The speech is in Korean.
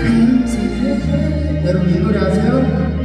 그 여러분 이 노래 아세요?